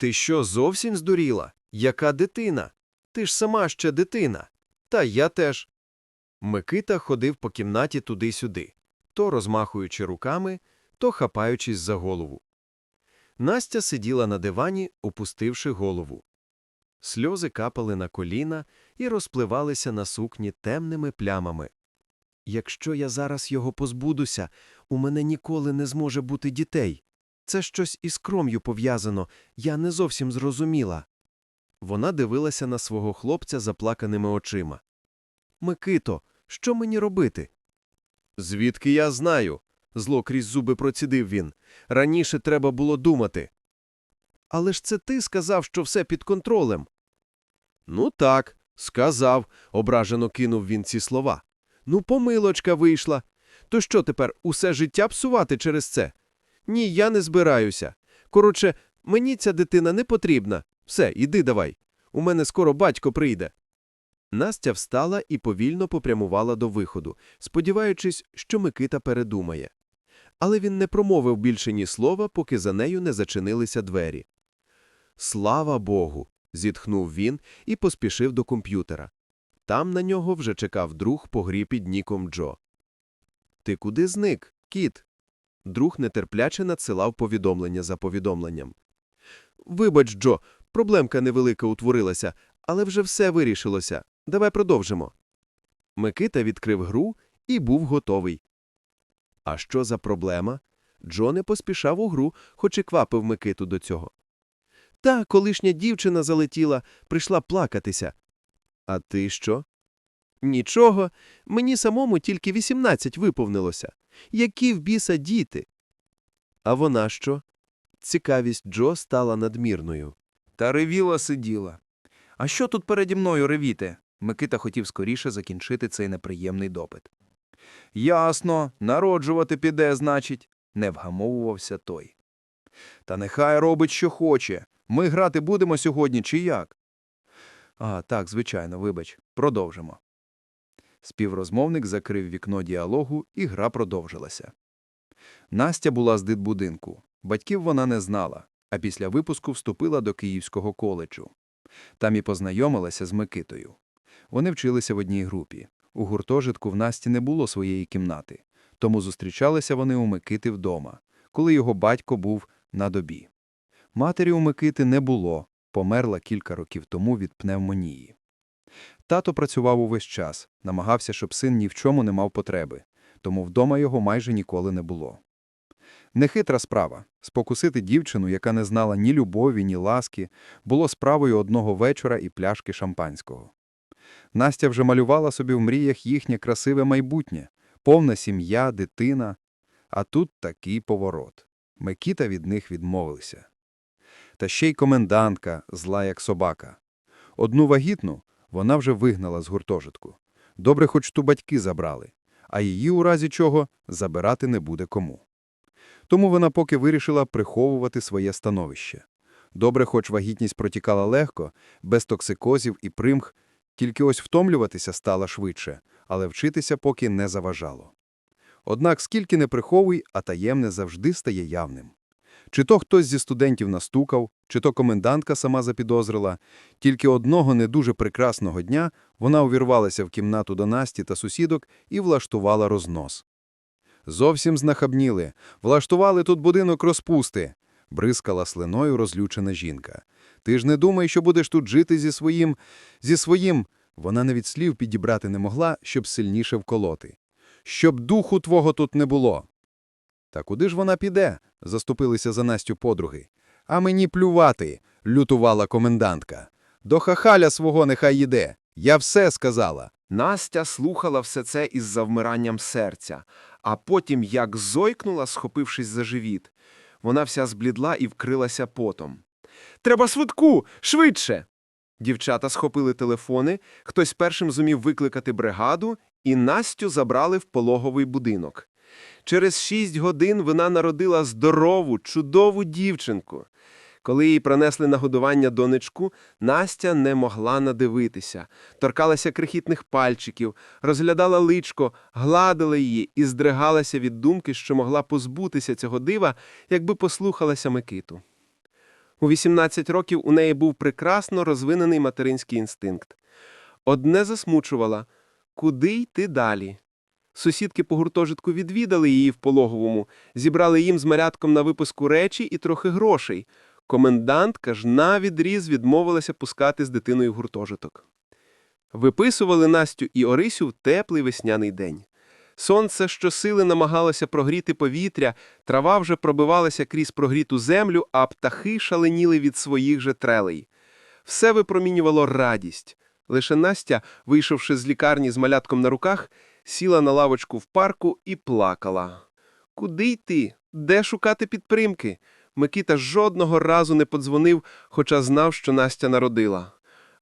Ти що, зовсім здуріла? Яка дитина? Ти ж сама ще дитина. Та я теж. Микита ходив по кімнаті туди-сюди, то розмахуючи руками, то хапаючись за голову. Настя сиділа на дивані, опустивши голову. Сльози капали на коліна і розпливалися на сукні темними плямами. Якщо я зараз його позбудуся, у мене ніколи не зможе бути дітей. Це щось із кром'ю пов'язано, я не зовсім зрозуміла. Вона дивилася на свого хлопця заплаканими очима. Микито, що мені робити? Звідки я знаю? зло крізь зуби процідив він. Раніше треба було думати. Але ж це ти сказав, що все під контролем. Ну так, сказав, ображено кинув він ці слова. Ну, помилочка вийшла. То що тепер, усе життя псувати через це? Ні, я не збираюся. Коротше, мені ця дитина не потрібна. Все, іди давай. У мене скоро батько прийде. Настя встала і повільно попрямувала до виходу, сподіваючись, що Микита передумає. Але він не промовив більше ні слова, поки за нею не зачинилися двері. Слава Богу! зітхнув він і поспішив до комп'ютера. Там на нього вже чекав друг по грі під ніком Джо. Ти куди зник, кіт? Друг нетерпляче надсилав повідомлення за повідомленням. Вибач, Джо, проблемка невелика утворилася, але вже все вирішилося. Давай продовжимо. Микита відкрив гру і був готовий. А що за проблема? Джо не поспішав у гру, хоч і квапив Микиту до цього. Та колишня дівчина залетіла, прийшла плакатися. А ти що? Нічого, мені самому тільки 18 виповнилося. Які в біса діти? А вона що? Цікавість Джо стала надмірною. Та ревіла сиділа. А що тут переді мною ревіти? Микита хотів скоріше закінчити цей неприємний допит. Ясно, народжувати піде, значить, не вгамовувався той. Та нехай робить, що хоче. Ми грати будемо сьогодні чи як? А, так, звичайно, вибач, продовжимо. Співрозмовник закрив вікно діалогу, і гра продовжилася. Настя була з дитбудинку. Батьків вона не знала, а після випуску вступила до Київського коледжу. Там і познайомилася з Микитою. Вони вчилися в одній групі. У гуртожитку в Насті не було своєї кімнати, тому зустрічалися вони у Микити вдома, коли його батько був на добі. Матері у Микити не було, померла кілька років тому від пневмонії. Тато працював увесь час, намагався, щоб син ні в чому не мав потреби, тому вдома його майже ніколи не було. Нехитра справа спокусити дівчину, яка не знала ні любові, ні ласки, було справою одного вечора і пляшки шампанського. Настя вже малювала собі в мріях їхнє красиве майбутнє, повна сім'я, дитина. А тут такий поворот. Микіта від них відмовилися. Та ще й комендантка, зла як собака. Одну вагітну вона вже вигнала з гуртожитку. Добре, хоч ту батьки забрали, а її у разі чого забирати не буде кому. Тому вона поки вирішила приховувати своє становище. Добре, хоч вагітність протікала легко, без токсикозів і примх, тільки ось втомлюватися стала швидше, але вчитися поки не заважало. Однак скільки не приховуй, а таємне завжди стає явним. Чи то хтось зі студентів настукав, чи то комендантка сама запідозрила, тільки одного не дуже прекрасного дня вона увірвалася в кімнату до Насті та сусідок і влаштувала рознос. Зовсім знахабніли, влаштували тут будинок розпусти, бризкала слиною розлючена жінка. Ти ж не думай, що будеш тут жити зі своїм, зі своїм. Вона навіть слів підібрати не могла, щоб сильніше вколоти. Щоб духу твого тут не було. Та куди ж вона піде? заступилися за Настю подруги. А мені плювати, лютувала комендантка. До хахаля свого нехай їде. Я все сказала. Настя слухала все це із завмиранням серця, а потім як зойкнула, схопившись за живіт. Вона вся зблідла і вкрилася потом. Треба швидку! Швидше! Дівчата схопили телефони, хтось першим зумів викликати бригаду, і Настю забрали в пологовий будинок. Через шість годин вона народила здорову, чудову дівчинку. Коли їй принесли на годування донечку, Настя не могла надивитися, торкалася крихітних пальчиків, розглядала личко, гладила її і здригалася від думки, що могла позбутися цього дива, якби послухалася Микиту. У 18 років у неї був прекрасно розвинений материнський інстинкт. Одне засмучувала – куди йти далі? Сусідки по гуртожитку відвідали її в пологовому, зібрали їм з марядком на випуску речі і трохи грошей. Комендантка ж навідріз відмовилася пускати з дитиною гуртожиток. Виписували Настю і Орисю в теплий весняний день. Сонце щосили намагалося прогріти повітря, трава вже пробивалася крізь прогріту землю, а птахи шаленіли від своїх же трелей. Все випромінювало радість. Лише Настя, вийшовши з лікарні з малятком на руках, сіла на лавочку в парку і плакала. Куди йти? Де шукати підтримки? Микита жодного разу не подзвонив, хоча знав, що Настя народила.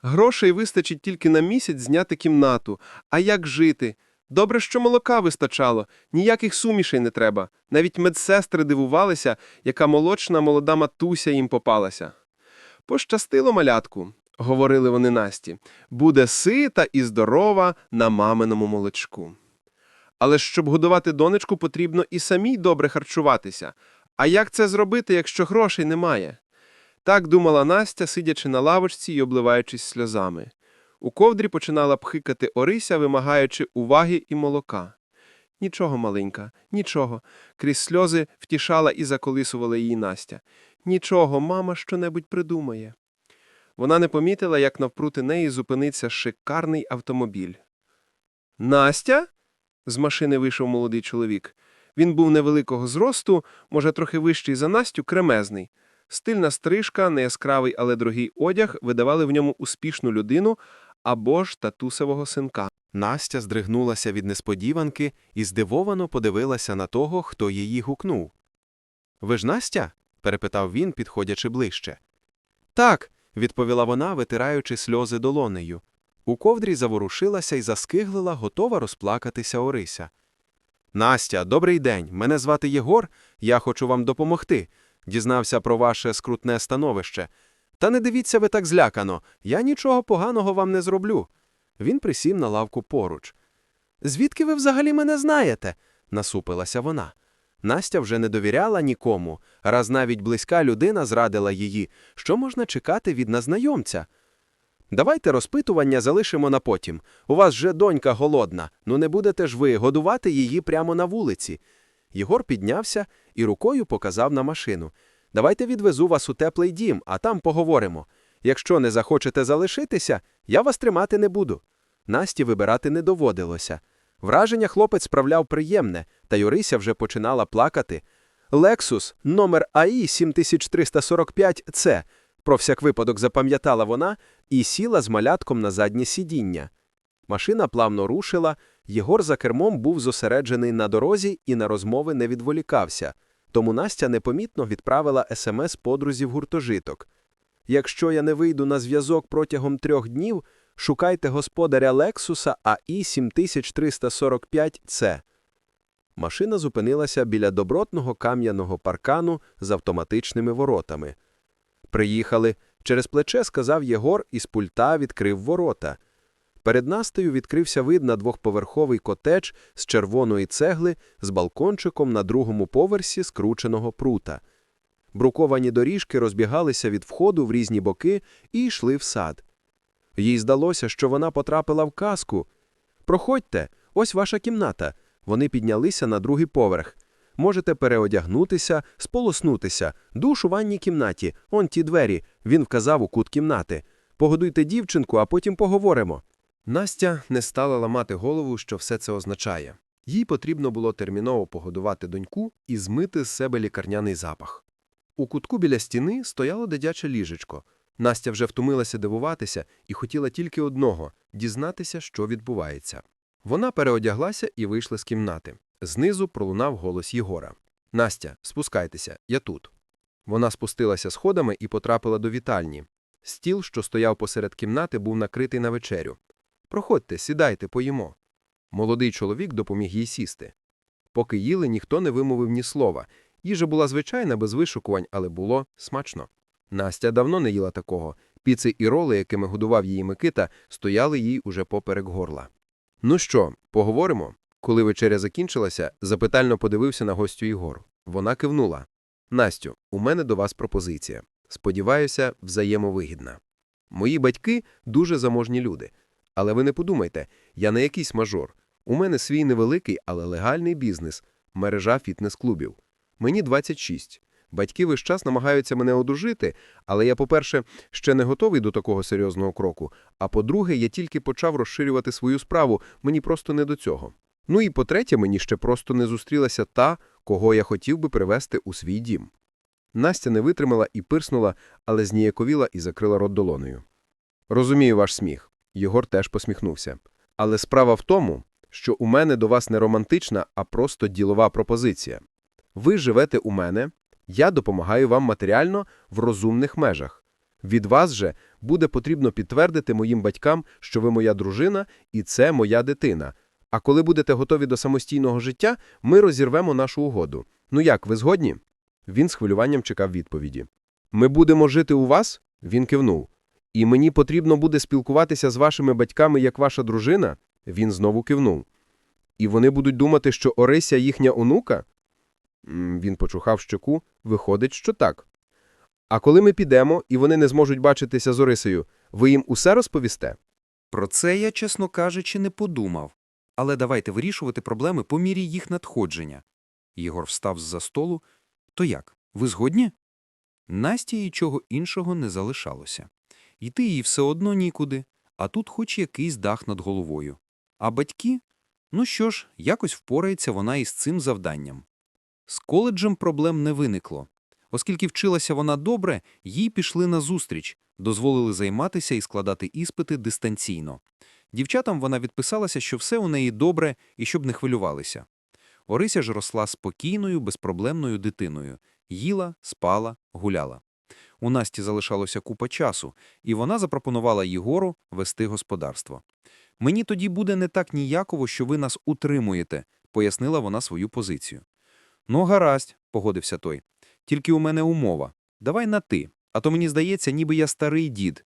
Грошей вистачить тільки на місяць зняти кімнату. А як жити? Добре, що молока вистачало, ніяких сумішей не треба. Навіть медсестри дивувалися, яка молочна молода матуся їм попалася. Пощастило малятку, говорили вони Насті, буде сита і здорова на маминому молочку. Але щоб годувати донечку, потрібно і самій добре харчуватися. А як це зробити, якщо грошей немає? Так думала Настя, сидячи на лавочці й обливаючись сльозами. У ковдрі починала пхикати Орися, вимагаючи уваги і молока. Нічого, маленька, нічого. Крізь сльози втішала і заколисувала її Настя. Нічого, мама щонебудь придумає. Вона не помітила, як навпроти неї зупиниться шикарний автомобіль. Настя? З машини вийшов молодий чоловік. Він був невеликого зросту, може, трохи вищий за Настю, кремезний. Стильна стрижка, неяскравий, але дорогий одяг видавали в ньому успішну людину або ж татусевого синка. Настя здригнулася від несподіванки і здивовано подивилася на того, хто її гукнув. Ви ж Настя? перепитав він, підходячи ближче. Так, відповіла вона, витираючи сльози долонею. У ковдрі заворушилася і заскиглила, готова розплакатися Орися. Настя, добрий день. Мене звати Єгор. Я хочу вам допомогти. Дізнався про ваше скрутне становище. Та не дивіться ви так злякано. Я нічого поганого вам не зроблю. Він присів на лавку поруч. Звідки ви взагалі мене знаєте? насупилася вона. Настя вже не довіряла нікому, раз навіть близька людина зрадила її. Що можна чекати від незнайомця? Давайте розпитування залишимо на потім. У вас же донька голодна, ну не будете ж ви годувати її прямо на вулиці. Єгор піднявся і рукою показав на машину. Давайте відвезу вас у теплий дім, а там поговоримо. Якщо не захочете залишитися, я вас тримати не буду. Насті вибирати не доводилося. Враження хлопець справляв приємне, та Юрися вже починала плакати. Лексус, номер АІ 7345С, про всяк випадок запам'ятала вона і сіла з малятком на заднє сидіння. Машина плавно рушила, Єгор за кермом був зосереджений на дорозі і на розмови не відволікався, тому Настя непомітно відправила смс подрузі в гуртожиток. Якщо я не вийду на зв'язок протягом трьох днів, шукайте господаря Лексуса АІ 7345С. Машина зупинилася біля добротного кам'яного паркану з автоматичними воротами. Приїхали. Через плече сказав Єгор і з пульта відкрив ворота. Перед Настею відкрився вид на двохповерховий котедж з червоної цегли з балкончиком на другому поверсі скрученого прута. Бруковані доріжки розбігалися від входу в різні боки і йшли в сад. Їй здалося, що вона потрапила в казку. Проходьте, ось ваша кімната. Вони піднялися на другий поверх. Можете переодягнутися, сполоснутися, душ у ванній кімнаті, он ті двері, він вказав у кут кімнати. Погодуйте дівчинку, а потім поговоримо. Настя не стала ламати голову, що все це означає. Їй потрібно було терміново погодувати доньку і змити з себе лікарняний запах. У кутку біля стіни стояло дитяче ліжечко. Настя вже втомилася дивуватися і хотіла тільки одного дізнатися, що відбувається. Вона переодяглася і вийшла з кімнати. Знизу пролунав голос Єгора. Настя, спускайтеся, я тут. Вона спустилася сходами і потрапила до вітальні. Стіл, що стояв посеред кімнати, був накритий на вечерю. Проходьте, сідайте, поїмо. Молодий чоловік допоміг їй сісти. Поки їли, ніхто не вимовив ні слова. Їжа була звичайна, без вишукувань, але було смачно. Настя давно не їла такого. Піци і роли, якими годував її Микита, стояли їй уже поперек горла. Ну що, поговоримо? Коли вечеря закінчилася, запитально подивився на гостю Ігор. Вона кивнула. Настю, у мене до вас пропозиція. Сподіваюся, взаємовигідна. Мої батьки дуже заможні люди. Але ви не подумайте, я не якийсь мажор. У мене свій невеликий, але легальний бізнес – мережа фітнес-клубів. Мені 26. Батьки весь час намагаються мене одружити, але я, по-перше, ще не готовий до такого серйозного кроку, а по-друге, я тільки почав розширювати свою справу, мені просто не до цього. Ну і по-третє, мені ще просто не зустрілася та, кого я хотів би привезти у свій дім. Настя не витримала і пирснула, але зніяковіла і закрила рот долоною. Розумію ваш сміх. Єгор теж посміхнувся. Але справа в тому, що у мене до вас не романтична, а просто ділова пропозиція. Ви живете у мене, я допомагаю вам матеріально в розумних межах. Від вас же буде потрібно підтвердити моїм батькам, що ви моя дружина і це моя дитина. А коли будете готові до самостійного життя, ми розірвемо нашу угоду. Ну як, ви згодні? Він з хвилюванням чекав відповіді. Ми будемо жити у вас? Він кивнув. І мені потрібно буде спілкуватися з вашими батьками як ваша дружина? Він знову кивнув. І вони будуть думати, що Орися їхня онука? Він почухав щоку. Виходить, що так. А коли ми підемо, і вони не зможуть бачитися з Орисею, ви їм усе розповісте? Про це я, чесно кажучи, не подумав. Але давайте вирішувати проблеми по мірі їх надходження. Єгор встав з-за столу. То як, ви згодні? Насті нічого іншого не залишалося. Йти їй все одно нікуди, а тут хоч якийсь дах над головою. А батьки? Ну що ж, якось впорається вона із цим завданням. З коледжем проблем не виникло. Оскільки вчилася вона добре, їй пішли на зустріч, дозволили займатися і складати іспити дистанційно. Дівчатам вона відписалася, що все у неї добре і щоб не хвилювалися. Орися ж росла спокійною, безпроблемною дитиною. Їла, спала, гуляла. У Насті залишалося купа часу, і вона запропонувала Єгору вести господарство. «Мені тоді буде не так ніяково, що ви нас утримуєте», – пояснила вона свою позицію. «Ну, гаразд», – погодився той. «Тільки у мене умова. Давай на «ти», а то мені здається, ніби я старий дід».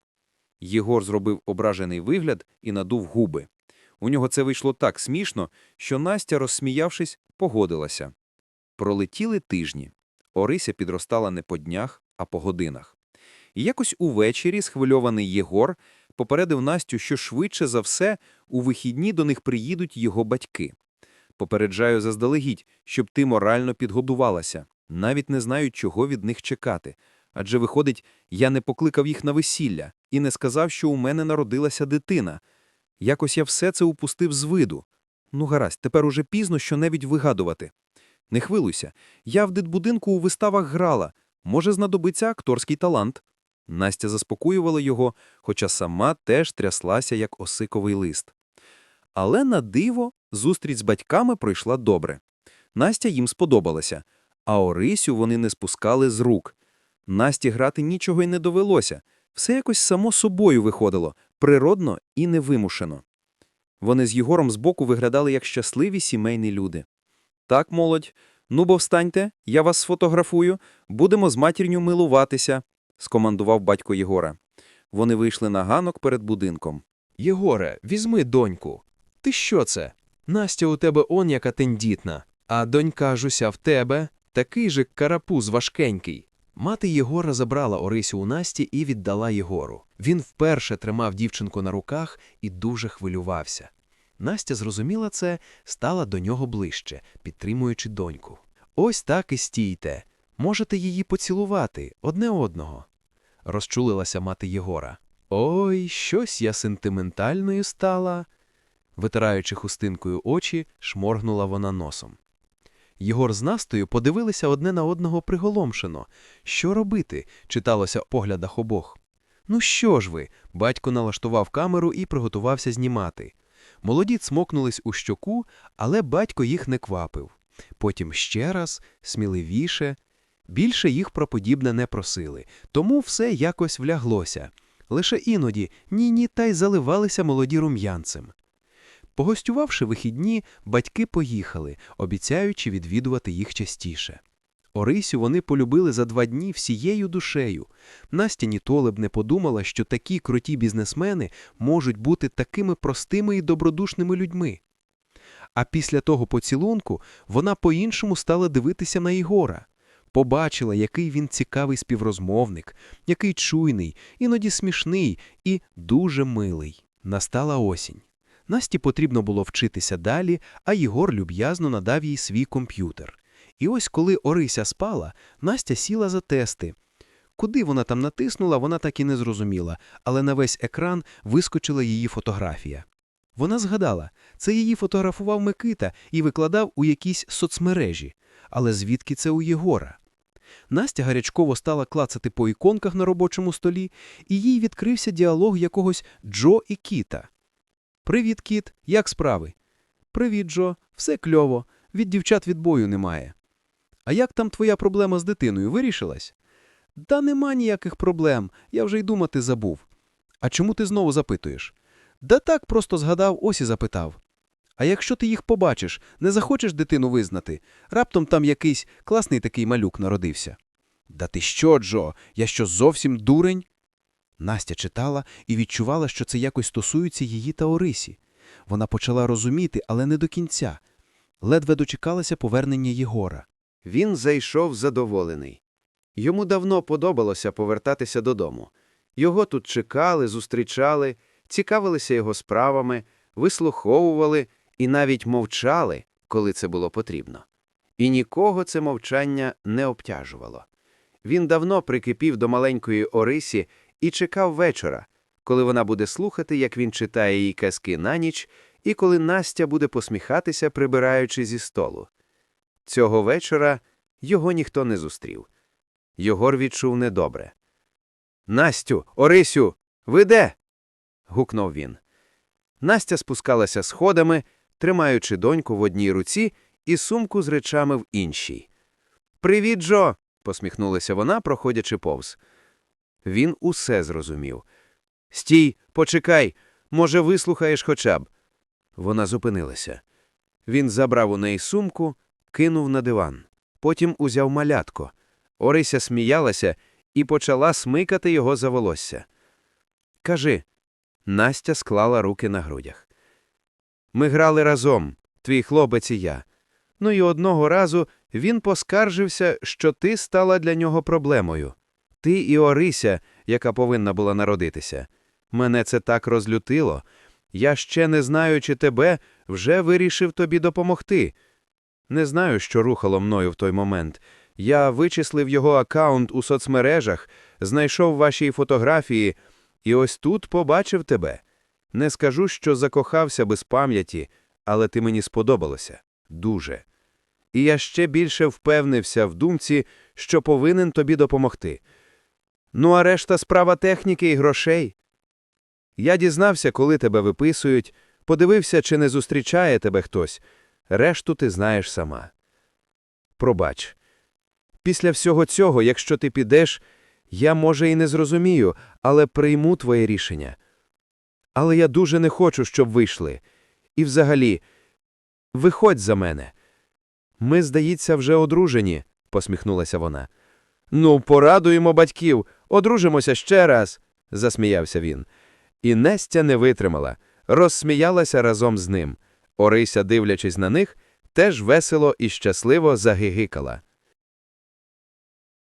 Єгор зробив ображений вигляд і надув губи. У нього це вийшло так смішно, що Настя, розсміявшись, погодилася. Пролетіли тижні. Орися підростала не по днях, а по годинах. І якось увечері схвильований Єгор попередив Настю, що швидше за все у вихідні до них приїдуть його батьки. Попереджаю заздалегідь, щоб ти морально підгодувалася. Навіть не знаю, чого від них чекати. Адже, виходить, я не покликав їх на весілля і не сказав, що у мене народилася дитина. Якось я все це упустив з виду. Ну, гаразд, тепер уже пізно що-небудь вигадувати. Не хвилюйся, я в дитбудинку у виставах грала. Може знадобиться акторський талант. Настя заспокоювала його, хоча сама теж тряслася, як осиковий лист. Але на диво зустріч з батьками пройшла добре. Настя їм сподобалася, а Орисю вони не спускали з рук. Насті грати нічого й не довелося. Все якось само собою виходило, природно і невимушено. Вони з Єгором збоку виглядали як щасливі сімейні люди. Так, молодь, ну бо встаньте, я вас сфотографую, будемо з матірню милуватися, скомандував батько Єгора. Вони вийшли на ганок перед будинком. Єгоре, візьми доньку. Ти що це? Настя у тебе он яка тендітна, а донька жуся в тебе такий же карапуз важкенький. Мати Єгора забрала Орисю у Насті і віддала Єгору. Він вперше тримав дівчинку на руках і дуже хвилювався. Настя зрозуміла це, стала до нього ближче, підтримуючи доньку. Ось так і стійте. Можете її поцілувати одне одного. Розчулилася мати Єгора. Ой, щось я сентиментальною стала. Витираючи хустинкою очі, шморгнула вона носом. Єгор з Настою подивилися одне на одного приголомшено. Що робити? читалося в поглядах обох. Ну що ж ви? Батько налаштував камеру і приготувався знімати. Молоді цмокнулись у щоку, але батько їх не квапив. Потім ще раз, сміливіше. Більше їх про подібне не просили, тому все якось вляглося. Лише іноді ні-ні та й заливалися молоді рум'янцем. Погостювавши вихідні, батьки поїхали, обіцяючи відвідувати їх частіше. Орисю вони полюбили за два дні всією душею. Настя ніколи б не подумала, що такі круті бізнесмени можуть бути такими простими і добродушними людьми. А після того поцілунку вона по-іншому стала дивитися на Ігора. побачила, який він цікавий співрозмовник, який чуйний, іноді смішний і дуже милий. Настала осінь. Насті потрібно було вчитися далі, а Єгор люб'язно надав їй свій комп'ютер. І ось коли Орися спала, Настя сіла за тести. Куди вона там натиснула, вона так і не зрозуміла, але на весь екран вискочила її фотографія. Вона згадала, це її фотографував Микита і викладав у якійсь соцмережі. Але звідки це у Єгора? Настя гарячково стала клацати по іконках на робочому столі, і їй відкрився діалог якогось Джо і Кіта. Привіт, кіт, як справи? Привіт, Джо, все кльово, від дівчат відбою немає. А як там твоя проблема з дитиною вирішилась? Да нема ніяких проблем, я вже й думати забув. А чому ти знову запитуєш? Да так просто згадав, ось і запитав. А якщо ти їх побачиш, не захочеш дитину визнати? Раптом там якийсь класний такий малюк народився. Да ти що, Джо, я що зовсім дурень? Настя читала і відчувала, що це якось стосується її та Орисі. Вона почала розуміти, але не до кінця. Ледве дочекалася повернення Єгора. Він зайшов задоволений. Йому давно подобалося повертатися додому. Його тут чекали, зустрічали, цікавилися його справами, вислуховували і навіть мовчали, коли це було потрібно. І нікого це мовчання не обтяжувало. Він давно прикипів до маленької Орисі і чекав вечора, коли вона буде слухати, як він читає їй казки на ніч, і коли Настя буде посміхатися, прибираючи зі столу. Цього вечора його ніхто не зустрів. Йогор відчув недобре. Настю, Орисю, ви де? гукнув він. Настя спускалася сходами, тримаючи доньку в одній руці і сумку з речами в іншій. Привіт, Джо. посміхнулася вона, проходячи повз. Він усе зрозумів. Стій, почекай, може, вислухаєш хоча б. Вона зупинилася. Він забрав у неї сумку, кинув на диван. Потім узяв малятко. Орися сміялася і почала смикати його за волосся. Кажи. Настя склала руки на грудях. Ми грали разом, твій хлопець і я. Ну і одного разу він поскаржився, що ти стала для нього проблемою. Ти і Орися, яка повинна була народитися. Мене це так розлютило. Я ще не знаючи тебе, вже вирішив тобі допомогти. Не знаю, що рухало мною в той момент. Я вичислив його аккаунт у соцмережах, знайшов ваші фотографії, і ось тут побачив тебе. Не скажу, що закохався без пам'яті, але ти мені сподобалося. Дуже. І я ще більше впевнився в думці, що повинен тобі допомогти. Ну, а решта справа техніки і грошей. Я дізнався, коли тебе виписують, подивився, чи не зустрічає тебе хтось. Решту ти знаєш сама. Пробач. Після всього цього, якщо ти підеш, я, може, і не зрозумію, але прийму твоє рішення. Але я дуже не хочу, щоб вийшли. І взагалі, виходь за мене. Ми, здається, вже одружені, посміхнулася вона. Ну, порадуємо батьків, одружимося ще раз, засміявся він. І Нестя не витримала, розсміялася разом з ним. Орися, дивлячись на них, теж весело і щасливо загигикала.